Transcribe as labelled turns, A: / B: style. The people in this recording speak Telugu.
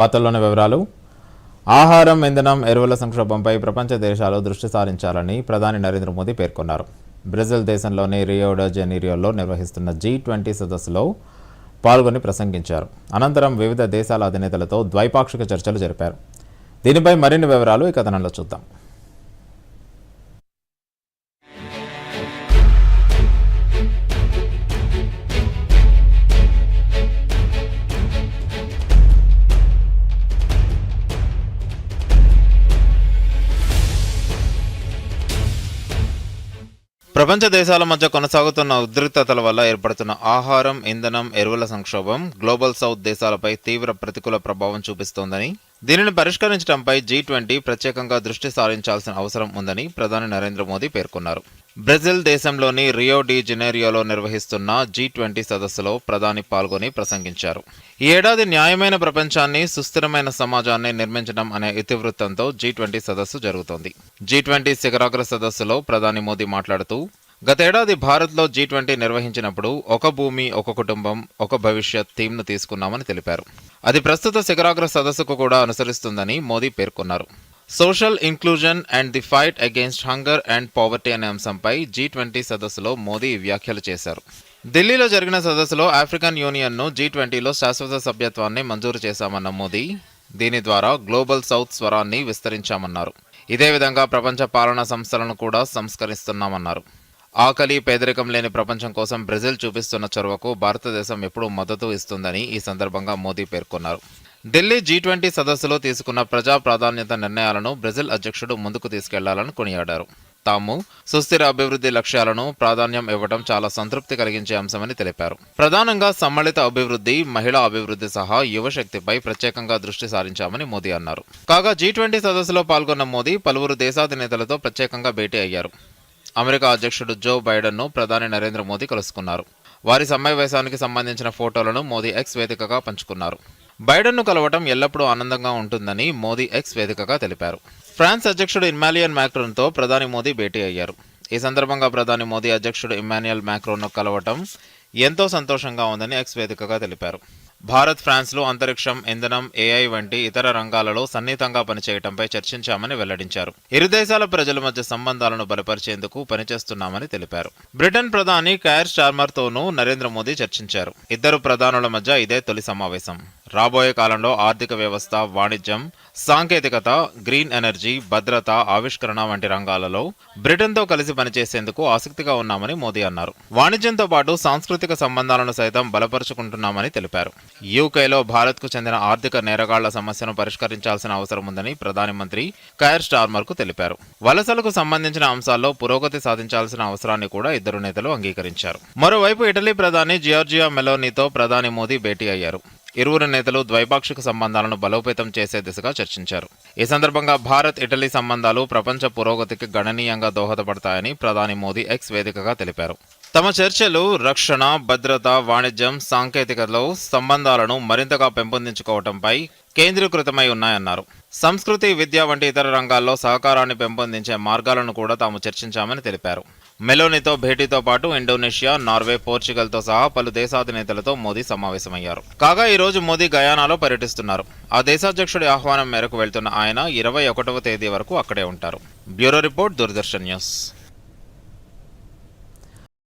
A: వార్తల్లోని వివరాలు. ఆహారం ఇంధనం ఎరువుల సంక్షోభంపై ప్రపంచ దేశాలు దృష్టి సారించాలని ప్రధాని నరేంద్ర మోదీ పేర్కొన్నారు. బ్రెజిల్ దేశంలోని రియోడో జెనీరియోలో నిర్వహిస్తున్న జీ ట్వంటీ సదస్సులో పాల్గొని ప్రసంగించారు. అనంతరం వివిధ దేశాల అధినేతలతో ద్వైపాక్షిక చర్చలు జరిపారు. దీనిపై మరిన్ని వివరాలు ఈ కథనంలో చూద్దాం. ప్రపంచ దేశాల మధ్య కొనసాగుతున్న ఉద్రిక్తతల వల్ల ఏర్పడుతున్న ఆహారం ఇంధనం ఎరువుల సంక్షోభం గ్లోబల్ సౌత్ దేశాలపై తీవ్ర ప్రతికూల ప్రభావం చూపిస్తోందని దీనిని పరిష్కరించడంపై జీ ట్వంటీ ప్రత్యేకంగా దృష్టి సారించాల్సిన అవసరం ఉందని ప్రధాని నరేంద్ర మోదీ పేర్కొన్నారు. బ్రెజిల్ దేశంలోని రియో డి జెనేరియోలో నిర్వహిస్తున్న జీ ట్వంటీ సదస్సులో ప్రధాని పాల్గొని ప్రసంగించారు. ఈ ఏడాది న్యాయమైన ప్రపంచాన్ని సుస్థిరమైన సమాజాన్ని నిర్మించడం అనే ఇతివృత్తంతో జీ ట్వంటీ సదస్సు జరుగుతోంది. జీ ట్వంటీ శిఖరాగ్ర సదస్సులో ప్రధాని మోదీ మాట్లాడుతూ గతేడాది భారత్లో జీ ట్వంటీ నిర్వహించినప్పుడు ఒక భూమి ఒక కుటుంబం ఒక భవిష్యత్ థీమ్ను తీసుకున్నామని తెలిపారు. అది ప్రస్తుత శిఖరాగ్ర సదస్సుకు కూడా అనుసరిస్తుందని మోదీ పేర్కొన్నారు. Social inclusion and the fight against hunger and poverty అనే అంశంపై జీ ట్వంటీ సదస్సులో మోదీ వ్యాఖ్యలు చేశారు. ఢిల్లీలో జరిగిన సదస్సులో ఆఫ్రికన్ యూనియన్ను జీ ట్వంటీలో శాశ్వత సభ్యత్వాన్ని మంజూరు చేశామన్న మోదీ దీని ద్వారా గ్లోబల్ సౌత్ స్వరాన్ని విస్తరించామన్నారు. ఇదే విధంగా ప్రపంచ పాలనా సంస్థలను కూడా సంస్కరిస్తున్నామన్నారు. ఆకలి పేదరికం లేని ప్రపంచం కోసం బ్రెజిల్ చూపిస్తున్న చొరవకు భారతదేశం ఎప్పుడూ మద్దతు ఇస్తుందని ఈ సందర్భంగా మోదీ పేర్కొన్నారు. ఢిల్లీ జీ ట్వంటీ సదస్సులో తీసుకున్న ప్రజా ప్రాధాన్యత నిర్ణయాలను బ్రెజిల్ అధ్యక్షుడు ముందుకు తీసుకెళ్ళాలని కొనియాడారు. తాము సుస్థిర అభివృద్ధి లక్ష్యాలను ప్రాధాన్యం ఇవ్వడం చాలా సంతృప్తి కలిగించే అంశమని తెలిపారు. ప్రధానంగా సమ్మిళిత అభివృద్ధి మహిళా అభివృద్ధి సహా యువశక్తిపై ప్రత్యేకంగా దృష్టి సారించామని మోదీ అన్నారు. కాగా జీ ట్వంటీ సదస్సులో పాల్గొన్న మోదీ పలువురు దేశాధినేతలతో ప్రత్యేకంగా భేటీ అయ్యారు. అమెరికా అధ్యక్షుడు జో బైడెన్ను ప్రధాని నరేంద్ర మోదీ కలుసుకున్నారు. వారి సమావేశానికి సంబంధించిన ఫోటోలను మోదీ ఎక్స్ వేదికగా పంచుకున్నారు. బైడెన్ను కలవటం ఎల్లప్పుడూ ఆనందంగా ఉంటుందని మోదీ ఎక్స్ వేదికగా తెలిపారు. ఫ్రాన్స్ అధ్యక్షుడు ఇమ్మాలియన్ మ్యాక్రోన్తో ప్రధాని మోదీ భేటీ అయ్యారు. ఈ సందర్భంగా ప్రధాని మోదీ అధ్యక్షుడు ఇమ్మాన్యుయల్ మ్యాక్రోన్ను కలవటం ఎంతో సంతోషంగా ఉందని ఎక్స్ వేదికగా తెలిపారు. భారత్ ఫ్రాన్స్లో అంతరిక్షం ఇంధనం ఏఐ వంటి ఇతర రంగాలలో సన్నిహితంగా పనిచేయటంపై చర్చించామని వెల్లడించారు. ఇరు దేశాల ప్రజల మధ్య సంబంధాలను బలపరిచేందుకు పనిచేస్తున్నామని తెలిపారు. బ్రిటన్ ప్రధాని కైర్ స్టార్మర్తోనూ నరేంద్ర మోదీ చర్చించారు. ఇద్దరు ప్రధానుల మధ్య ఇదే తొలి సమావేశం. రాబోయే కాలంలో ఆర్థిక వ్యవస్థ వాణిజ్యం సాంకేతికత గ్రీన్ ఎనర్జీ భద్రత ఆవిష్కరణ వంటి రంగాలలో బ్రిటన్తో కలిసి పనిచేసేందుకు ఆసక్తిగా ఉన్నామని మోదీ అన్నారు. వాణిజ్యంతో పాటు సాంస్కృతిక సంబంధాలను సైతం బలపరుచుకుంటున్నామని తెలిపారు. యూకేలో భారత్కు చెందిన ఆర్థిక నేరగాళ్ళ సమస్యను పరిష్కరించాల్సిన అవసరం ఉందని ప్రధాని మంత్రి కైర్ స్టార్మర్కు తెలిపారు. వలసలకు సంబంధించిన అంశాల్లో పురోగతి సాధించాల్సిన అవసరాన్ని కూడా ఇద్దరు నేతలు అంగీకరించారు. మరోవైపు ఇటలీ ప్రధాని జియార్జియా మెలోనీతో ప్రధాని మోదీ భేటీ అయ్యారు. ఇరువురు నేతలు ద్వైపాక్షిక సంబంధాలను బలోపేతం చేసే దిశగా చర్చించారు. ఈ సందర్భంగా భారత్ ఇటలీ సంబంధాలు ప్రపంచ పురోగతికి గణనీయంగా దోహదపడతాయని ప్రధాని మోదీ ఎక్స్ వేదికగా తెలిపారు. తమ చర్చలు రక్షణ భద్రత వాణిజ్యం సాంకేతికతలో సంబంధాలను మరింతగా పెంపొందించుకోవడంపై కేంద్రీకృతమై ఉన్నాయన్నారు. సంస్కృతి విద్య వంటి ఇతర రంగాల్లో సహకారాన్ని పెంపొందించే మార్గాలను కూడా తాము చర్చించామని తెలిపారు. మెలోనితో భేటీతో పాటు ఇండోనేషియా నార్వే పోర్చుగల్తో సహా పలు దేశాధినేతలతో మోదీ సమావేశమయ్యారు. కాగా ఈరోజు మోదీ గయానాలో పర్యటిస్తున్నారు. ఆ దేశాధ్యక్షుడి ఆహ్వానం మేరకు వెళ్తున్న ఆయన ఇరవై ఒకటవ తేదీ వరకు అక్కడే ఉంటారు. Bureau report Doordarshan news.